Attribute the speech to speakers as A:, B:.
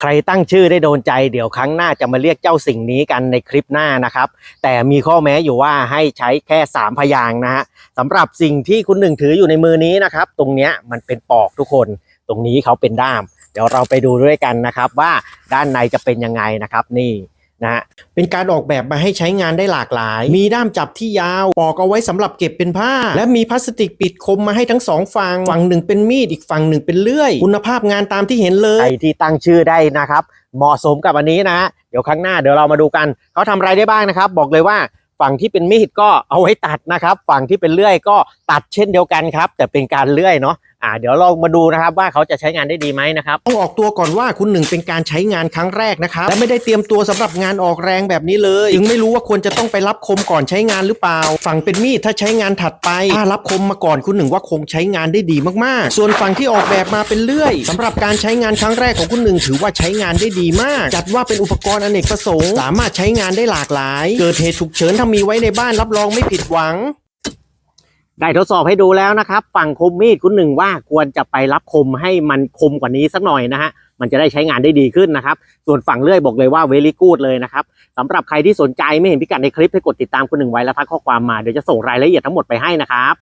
A: ใครตั้งชื่อได้โดนใจเดี๋ยวครั้งหน้าจะมาเรียกเจ้าสิ่งนี้กันในคลิปหน้านะครับ แต่มีข้อแม้อยู่ว่าให้ใช้แค่ 3 พยางนะฮะสำหรับสิ่งที่คุณหนึ่งถืออยู่ในมือนี้นะครับ ตรงเนี้ยมันเป็นปอกทุกคน ตรงนี้เขาเป็นด้าม เดี๋ยวเราไปดูด้วยกันนะครับ ว่าด้านในจะเป็นยังไงนะครับนี่ นะฮะเป็นการออกแบบมาให้ใช้งานได้หลากหลาย มีด้ามจับที่ยาว ปอกเอาไว้สำหรับเก็บเป็นผ้า และมีพลาสติกปิดคมมาให้ทั้งสองฝั่งฝั่งหนึ่งเป็นมีดอีกฝั่งหนึ่งเป็นเลื่อย คุณภาพงานตามที่เห็นเลยใครที่ตั้งชื่อได้นะครับ เหมาะสมกับอันนี้นะฮะเดี๋ยวครั้งหน้าเดี๋ยวเรามาดูกัน เขาทำอะไรได้บ้างนะครับ บอกเลยว่าฝั่งที่เป็นมีดก็เอาไว้ตัดนะครับ ฝั่งที่เป็นเลื่อยก็ตัดเช่นเดียวกันครับ แต่เป็นการเลื่อยเนาะ อ่าเดี๋ยวเรามาดูนะครับว่าเขาจะใช้งานได้ดีไหมนะครับต้องออกตัวก่อนว่าคุณหนึ่งเป็นการใช้งานครั้งแรกนะครับและไม่ได้เตรียมตัวสำหรับงานออกแรงแบบนี้เลยจึงไม่รู้ว่าควรจะต้องไปรับคมก่อนใช้งานหรือเปล่า ฝั่งเป็นมีดถ้าใช้งานถัดไปถ้ารับคมมาก่อนคุณหนึ่งว่าคงใช้งานได้ดีมากๆ ส่วนฝั่งที่ออกแบบมาเป็นเลื่อยสำหรับการใช้งานครั้งแรกของคุณหนึ่งถือว่าใช้งานได้ดีมาก จัดว่าเป็นอุปกรณ์อเนกประสงค์ สามารถใช้งานได้หลากหลาย เกิดเหตุฉุกเฉินถ้ามีไว้ในบ้านรับรองไม่ผิดหวัง ได้ทดสอบให้ดูแล้วนะครับ ฝั่งคมมีดคุณหนึ่งว่าควรจะไปรับคมให้มันคมกว่านี้สักหน่อยนะฮะมันจะได้ใช้งานได้ดีขึ้นนะครับ ส่วนฝั่งเลื่อยบอกเลยว่าเวลี่กูดเลยนะครับสำหรับใครที่สนใจไม่เห็นพิกัดในคลิปให้กดติดตามคุณหนึ่งไว้แล้วทักข้อความมาเดี๋ยวจะส่งรายละเอียดทั้งหมดไปให้นะครับ